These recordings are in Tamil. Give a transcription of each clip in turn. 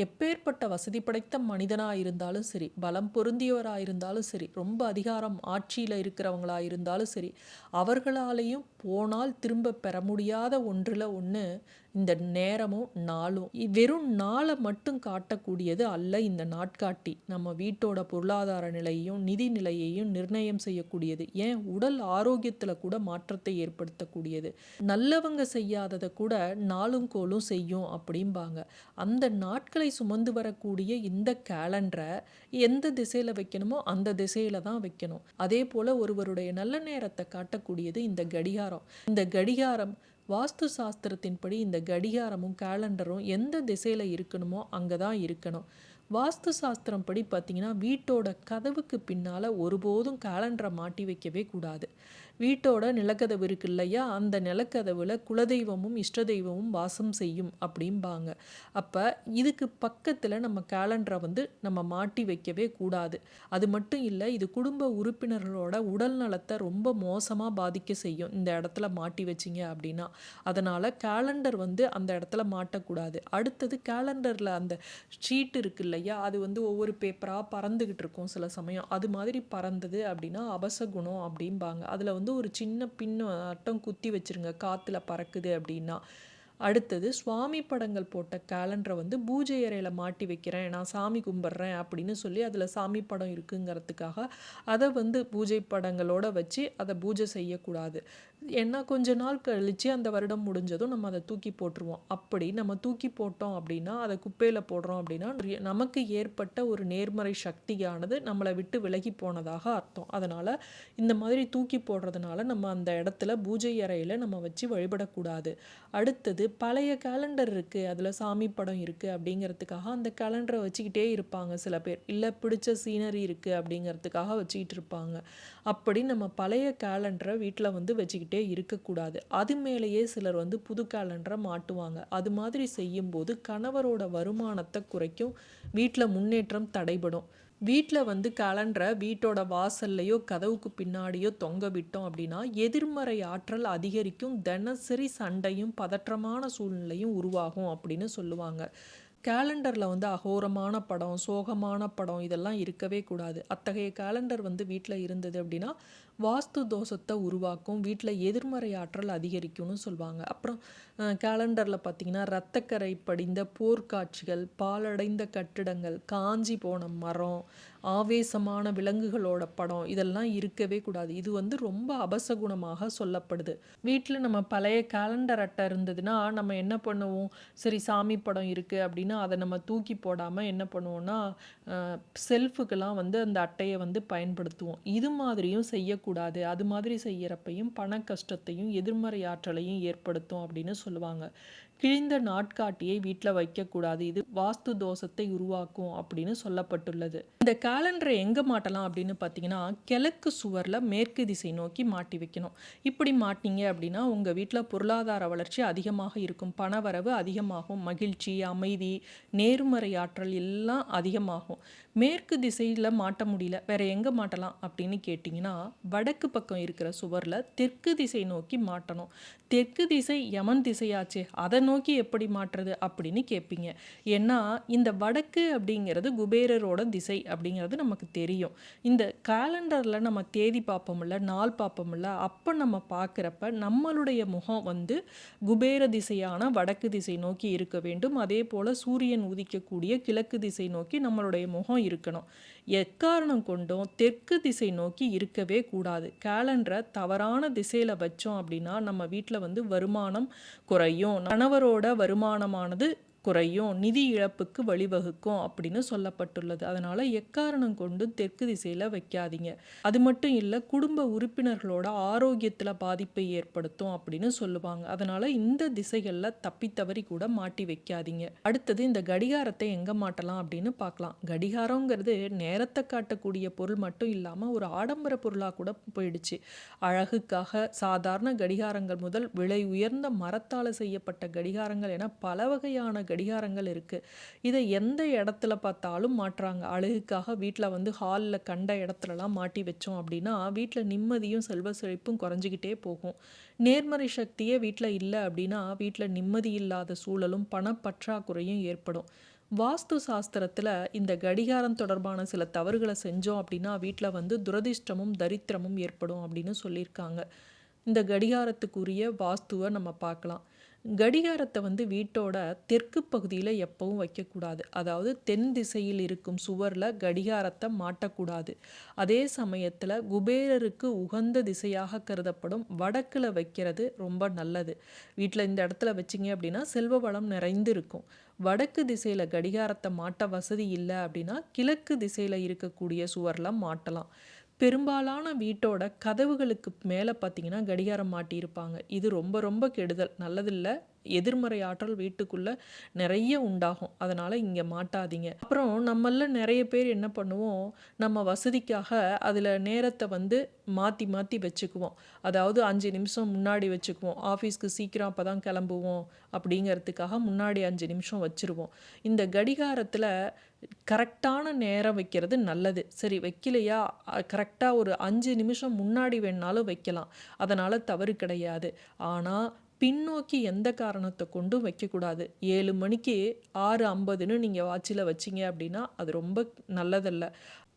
எப்பேற்பட்ட வசதி படைத்த மனிதனாக இருந்தாலும் சரி பலம் பொருந்தியவராக இருந்தாலும் சரி ரொம்ப அதிகாரம் ஆட்சியில் இருக்கிறவங்களா இருந்தாலும் சரி அவர்களாலேயும் போனால் திரும்ப பெற முடியாத ஒன்றில் ஒன்று இந்த நேரமும் நாளும். வெறும் நாளை மட்டும் காட்டக்கூடியது அல்ல இந்த நாட்காட்டி. நம்ம வீட்டோட பொருளாதார நிலையையும் நிதி நிலையையும் நிர்ணயம் செய்யக்கூடியது. ஏன்? உடல் ஆரோக்கியத்தில் கூட மாற்றத்தை ஏற்படுத்தக்கூடியது. நல்லவங்க செய்யாததை கூட நாளும் கோலும் செய்யும் அப்படிம்பாங்க. அந்த நாட்களை சுமந்து வரக்கூடிய இந்த கேலண்டரை எந்த திசையில் வைக்கணுமோ அந்த திசையில தான் வைக்கணும். அதே போல் ஒருவருடைய நல்ல நேரத்தை காட்டக்கூடியது இந்த கடிகாரம். இந்த கடிகாரம் வாஸ்து சாஸ்திரத்தின்படி இந்த கடிகாரமும் கேலண்டரும் எந்த திசையில் இருக்கணுமோ அங்கே தான் இருக்கணும். வாஸ்து சாஸ்திரம் படி பார்த்திங்கன்னா வீட்டோட கதவுக்கு பின்னால் ஒருபோதும் கேலண்டரை மாட்டி வைக்கவே கூடாது. வீட்டோட நிலக்கதவு இருக்கு இல்லையா? அந்த நிலக்கதவுல குலதெய்வமும் இஷ்ட தெய்வமும் வாசம் செய்யும் அப்படிம்பாங்க. அப்போ இதுக்கு பக்கத்தில் நம்ம கேலண்டரை வந்து நம்ம மாட்டி வைக்கவே கூடாது. அது மட்டும் இல்லை இது குடும்ப உறுப்பினர்களோட உடல் நலத்தை ரொம்ப மோசமாக பாதிக்க செய்யும். இந்த இடத்துல மாட்டி வச்சிங்க அப்படின்னா. அதனால் கேலண்டர் வந்து அந்த இடத்துல மாட்டக்கூடாது. அடுத்தது கேலண்டரில் அந்த ஷீட் இருக்கு இல்லையா? அது வந்து ஒவ்வொரு பேப்பராக பறந்துக்கிட்டு இருக்கும் சில சமயம். அது மாதிரி பறந்தது அப்படின்னா அபசகுணம் அப்படிம்பாங்க. அதில் வந்து ஒரு சின்ன பின்னு அட்டம் குத்தி வச்சிருங்க. காற்றுல பறக்குது அப்படின்னா அடுத்தது சுவாமி படங்கள் போட்ட கேலண்டரை வந்து பூஜை அறையில் மாட்டி வைக்கிறேன் நான் சாமி கும்பிட்றேன் அப்படின்னு சொல்லி அதில் சாமி படம் இருக்குங்கிறதுக்காக அதை வந்து பூஜை படங்களோட வச்சு அதை பூஜை செய்யக்கூடாது. ஏன்னா கொஞ்ச நாள் கழித்து அந்த வருடம் முடிஞ்சதும் நம்ம அதை தூக்கி போட்டுருவோம். அப்படி நம்ம தூக்கி போட்டோம் அப்படின்னா அதை குப்பையில் போடுறோம் அப்படின்னா நமக்கு ஏற்பட்ட ஒரு நேர்மறை சக்தியானது நம்மளை விட்டு விலகி போனதாக அர்த்தம். அதனால் இந்த மாதிரி தூக்கி போடுறதுனால நம்ம அந்த இடத்துல பூஜை அறையில் நம்ம வச்சு வழிபடக்கூடாது. அடுத்தது பழைய கேலண்டர் இருக்குது அதில் சாமி படம் இருக்குது அப்படிங்கிறதுக்காக அந்த கேலண்டரை வச்சுக்கிட்டே இருப்பாங்க சில பேர். இல்லை பிடிச்ச சீனரி இருக்குது அப்படிங்கிறதுக்காக வச்சுக்கிட்டு இருப்பாங்க. அப்படி நம்ம பழைய கேலண்டரை வீட்டில் வந்து வச்சுக்கிட்டே இருக்கக்கூடாது. அது மேலேயே சிலர் வந்து புது கேலண்டரை மாட்டுவாங்க. அது மாதிரி செய்யும்போது கணவரோட வருமானத்தை குறைக்கும். வீட்டில் முன்னேற்றம் தடைபடும். வீட்டில் வந்து கேலண்டரை வீட்டோட வாசல்லையோ கதவுக்கு பின்னாடியோ தொங்க விட்டோம் அப்படின்னா எதிர்மறை ஆற்றல் அதிகரிக்கும். தினசரி சண்டையும் பதற்றமான சூழ்நிலையும் உருவாகும் அப்படின்னு சொல்லுவாங்க. கேலண்டரில் வந்து அகோரமான படம் சோகமான படம் இதெல்லாம் இருக்கவே கூடாது. அத்தகைய கேலண்டர் வந்து வீட்டில் இருந்தது அப்படின்னா வாஸ்து தோஷத்தை உருவாக்கும் வீட்டில் எதிர்மறை ஆற்றல் அதிகரிக்கும்னு சொல்லுவாங்க அப்புறம் கேலண்டரில் பார்த்தீங்கன்னா ரத்தக்கரை படிந்த போர்க்காட்சிகள் பாலடைந்த கட்டிடங்கள் காஞ்சி போன மரம் ஆவேசமான விலங்குகளோட படம். இதெல்லாம் இருக்கவே கூடாது. இது வந்து ரொம்ப அபசகுணமாக சொல்லப்படுது. வீட்டில் நம்ம பழைய கேலண்டர் அட்டை இருந்ததுன்னா நம்ம என்ன பண்ணுவோம்? சரி சாமி படம் இருக்குது அப்படின்னா அதை நம்ம தூக்கி போடாமல் என்ன பண்ணுவோம்னா செல்ஃபுக்கெல்லாம் வந்து அந்த அட்டையை வந்து பயன்படுத்துவோம். இது மாதிரியும் செய்யக்கூடாது. அது மாதிரி செய்கிறப்பையும் பண கஷ்டத்தையும் எதிர்மறை ஆற்றலையும் ஏற்படுத்தும் அப்படின்னு சொல்லுவாங்க. கிழிந்த நாட்காட்டியை வீட்டில் வைக்கக்கூடாது. இது வாஸ்து தோஷத்தை உருவாக்கும் அப்படின்னு சொல்லப்பட்டுள்ளது. இந்த கேலண்டரை எங்கே மாட்டலாம் அப்படின்னு பார்த்தீங்கன்னா கிழக்கு சுவரில் மேற்கு திசை நோக்கி மாட்டி வைக்கணும். இப்படி மாட்டினீங்க அப்படின்னா உங்கள் வீட்டில் பொருளாதார வளர்ச்சி அதிகமாக இருக்கும். பணவரவு அதிகமாகும். மகிழ்ச்சி அமைதி நேர்மறை ஆற்றல் எல்லாம் அதிகமாகும். மேற்கு திசையில் மாட்ட முடியல. வேற எங்கே மாட்டலாம் அப்படின்னு கேட்டிங்கன்னா வடக்கு பக்கம் இருக்கிற சுவரில் தெற்கு திசை நோக்கி மாட்டணும். தெற்கு திசை யமன் திசையாச்சே. அதை நோக்கி எப்படி மாற்றுறது அப்படின்னு கேட்பீங்க. ஏன்னா இந்த வடக்கு அப்படிங்கிறது குபேரரோட திசை அப்படிங்கிறது நமக்கு தெரியும். இந்த கேலண்டரில் நம்ம தேதி பார்ப்போம்ல நாள் பார்ப்போம்ல அப்போ நம்ம பார்க்குறப்ப நம்மளுடைய முகம் வந்து குபேர திசையான வடக்கு திசை நோக்கி இருக்க வேண்டும். அதே போல் சூரியன் உதிக்கக்கூடிய கிழக்கு திசை நோக்கி நம்மளுடைய முகம் இருக்கணும். எக்காரணம் கொண்டும் தெற்கு திசை நோக்கி இருக்கவே கூடாது. கேலண்டரை தவறான திசையில் வச்சோம் அப்படின்னா நம்ம வீட்டில் வந்து வருமானம் குறையும். கணவரோட வருமானமானது குறையும் நிதி இழப்புக்கு வழிவகுக்கும் அப்படின்னு சொல்லப்பட்டுள்ளது. அதனால் எக்காரணம் கொண்டு தெற்கு திசையில் வைக்காதீங்க. அது மட்டும் இல்லை குடும்ப உறுப்பினர்களோட ஆரோக்கியத்தில் பாதிப்பை ஏற்படுத்தும் அப்படின்னு சொல்லுவாங்க. அதனால் இந்த திசைகளில் தப்பி தவறி கூட மாட்டி வைக்காதீங்க. அடுத்தது இந்த கடிகாரத்தை எங்கே மாட்டலாம் அப்படின்னு பார்க்கலாம். கடிகாரங்கிறது நேரத்தை காட்டக்கூடிய பொருள் மட்டும் இல்லாமல் ஒரு ஆடம்பர பொருளாக கூட போயிடுச்சு. அழகுக்காக சாதாரண கடிகாரங்கள் முதல் விலை உயர்ந்த மரத்தால் செய்யப்பட்ட கடிகாரங்கள் என பல வகையான கடிகாரங்கள் இருக்குது இதை எந்த இடத்துல பார்த்தாலும் மாட்டுறாங்க அழகுக்காக வீட்டில் வந்து ஹாலில் கண்ட இடத்துலலாம் மாட்டி வச்சோம் அப்படின்னா வீட்டில் நிம்மதியும் செல்வ செழிப்பும் குறைஞ்சிக்கிட்டே போகும். நேர்மறை சக்தியே வீட்டில் இல்லை அப்படின்னா வீட்டில் நிம்மதி இல்லாத சூழலும் பணப்பற்றாக்குறையும் ஏற்படும். வாஸ்து சாஸ்திரத்தில் இந்த கடிகாரம் தொடர்பான சில தவறுகளை செஞ்சோம் அப்படின்னா வீட்டில் வந்து துரதிர்ஷ்டமும் தரித்திரமும் ஏற்படும் அப்படின்னு சொல்லியிருக்காங்க. இந்த கடிகாரத்துக்குரிய வாஸ்துவை நம்ம பார்க்கலாம். கடிகாரத்தை வந்து வீட்டோட தெற்கு பகுதியில் எப்பவும் வைக்கக்கூடாது. அதாவது தென் திசையில் இருக்கும் சுவரில் கடிகாரத்தை மாட்டக்கூடாது. அதே சமயத்தில் குபேரருக்கு உகந்த திசையாக கருதப்படும் வடக்கில் வைக்கிறது ரொம்ப நல்லது. வீட்டில் இந்த இடத்துல வச்சிங்க அப்படின்னா செல்வ வளம் நிறைந்து இருக்கும் வடக்கு திசையில் கடிகாரத்தை மாட்ட வசதி இல்லை அப்படின்னா கிழக்கு திசையில் இருக்கக்கூடிய சுவரில் மாட்டலாம். பெரும்பாலான வீட்டோட கதவுகளுக்கு மேலே பார்த்தீங்கன்னா கடிகாரம் மாட்டியிருப்பாங்க. இது ரொம்ப ரொம்ப கெடுதல். நல்லதில்லை. எதிர்மறை ஆற்றல் வீட்டுக்குள்ளே நிறைய உண்டாகும். அதனால் இங்கே மாட்டாதீங்க. அப்புறம் நம்மள நிறைய பேர் என்ன பண்ணுவோம்? நம்ம வசதிக்காக அதில் நேரத்தை வந்து மாற்றி மாற்றி வச்சுக்குவோம். அதாவது அஞ்சு நிமிஷம் முன்னாடி வச்சுக்குவோம். ஆஃபீஸ்க்கு சீக்கிரம் அப்போ தான் கிளம்புவோம் அப்படிங்கிறதுக்காக முன்னாடி அஞ்சு நிமிஷம் வச்சுருவோம். இந்த கடிகாரத்தில் கரெக்டான நேரம் வைக்கிறது நல்லது. சரி வைக்கலையா? கரெக்டாக ஒரு அஞ்சு நிமிஷம் முன்னாடி வேணாலும் வைக்கலாம். அதனால் தவறு கிடையாது. ஆனால் பின்னோக்கி எந்த காரணத்தை கொண்டும் வைக்கக்கூடாது. ஏழு மணிக்கு ஆறு ஐம்பதுன்னு நீங்கள் வாட்சில் வச்சிங்க அப்படின்னா அது ரொம்ப நல்லதல்ல.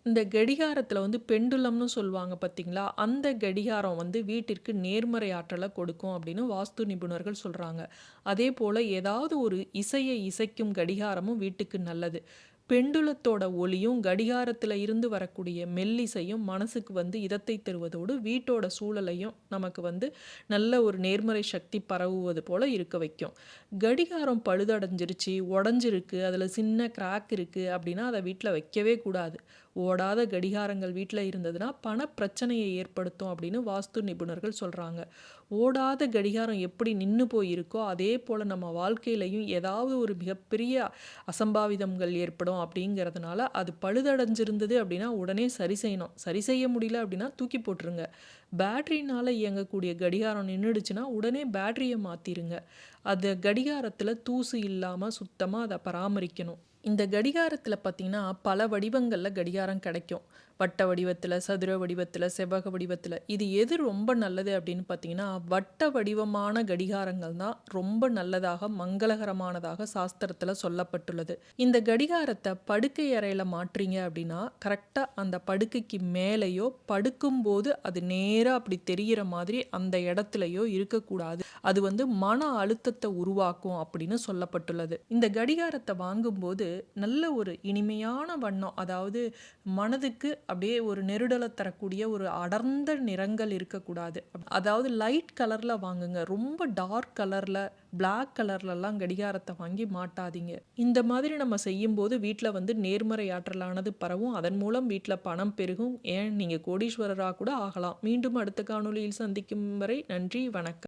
இந்த கடிகாரத்தில் வந்து பெண்டுலம்னு சொல்லுவாங்க பார்த்தீங்களா அந்த கடிகாரம் வந்து வீட்டிற்கு நேர்மறை ஆற்றலை கொடுக்கும் அப்படின்னு வாஸ்து நிபுணர்கள் சொல்கிறாங்க அதே போல் ஏதாவது ஒரு இசையை இசைக்கும் கடிகாரமும் வீட்டுக்கு நல்லது. பெண்டுலத்தோட ஒளியும் கடிகாரத்தில் இருந்து வரக்கூடிய மெல்லிசையும் மனசுக்கு வந்து இதத்தை தருவதோடு வீட்டோட சூழலையும் நமக்கு வந்து நல்ல ஒரு நேர்மறை சக்தி பரவுவது போல் இருக்க வைக்கும். கடிகாரம் பழுதடைஞ்சிருச்சு உடஞ்சிருக்கு அதில் சின்ன கிராக் இருக்குது அப்படின்னா அதை வீட்டில் வைக்கவே கூடாது. ஓடாத கடிகாரங்கள் வீட்டில் இருந்ததுன்னா பண பிரச்சனையை ஏற்படுத்தும் அப்படின்னு வாஸ்து நிபுணர்கள் சொல்கிறாங்க ஓடாத கடிகாரம் எப்படி நின்று போயிருக்கோ அதே போல் நம்ம வாழ்க்கையிலையும் ஏதாவது ஒரு மிகப்பெரிய அசம்பாவிதங்கள் ஏற்படும் அப்படிங்கிறதுனால அது பழுதடைஞ்சிருந்தது அப்படின்னா உடனே சரி செய்யணும். சரி செய்ய முடியல அப்படின்னா தூக்கி போட்டுருங்க. பேட்ரினால் இயங்கக்கூடிய கடிகாரம் நின்றுடுச்சுன்னா உடனே பேட்ரியை மாற்றிடுங்க அது கடிகாரத்தில் தூசு இல்லாமல் சுத்தமாக அதை பராமரிக்கணும். இந்த கடிகாரத்தில் பார்த்திங்கன்னா பல வடிவங்களில் கடிகாரம் கிடைக்கும். வட்ட வடிவத்தில் சதுர வடிவத்தில் செவ்வக வடிவத்தில் இது எது ரொம்ப நல்லது அப்படின்னு பார்த்தீங்கன்னா வட்ட வடிவமான கடிகாரங்கள் தான் ரொம்ப நல்லதாக மங்களகரமானதாக சாஸ்திரத்தில் சொல்லப்பட்டுள்ளது. இந்த கடிகாரத்தை படுக்கை அறையில் மாற்றீங்க அப்படின்னா கரெக்டாக அந்த படுக்கைக்கு மேலேயோ படுக்கும்போது அது நேராக அப்படி தெரிகிற மாதிரி அந்த இடத்துலையோ இருக்கக்கூடாது. அது வந்து மன அழுத்தத்தை உருவாக்கும் அப்படின்னு சொல்லப்பட்டுள்ளது. இந்த கடிகாரத்தை வாங்கும்போது நல்ல ஒரு இனிமையான வண்ணம் அதாவது மனதுக்கு அப்படியே ஒரு நெருடலை தரக்கூடிய ஒரு அடர்ந்த நிறங்கள் இருக்கக்கூடாது. அதாவது லைட் கலரில் வாங்குங்க. ரொம்ப டார்க் கலரில் பிளாக் கலர்லலாம் கடிகாரத்தை வாங்கி மாட்டாதீங்க. இந்த மாதிரி நம்ம செய்யும்போது வீட்டில் வந்து நேர்மறை ஆற்றலானது பரவும். அதன் மூலம் வீட்டில் பணம் பெருகும். ஏன்? நீங்கள் கோடீஸ்வரராக கூட ஆகலாம். மீண்டும் அடுத்த காணொலியில் சந்திக்கும் வரை நன்றி வணக்கம்.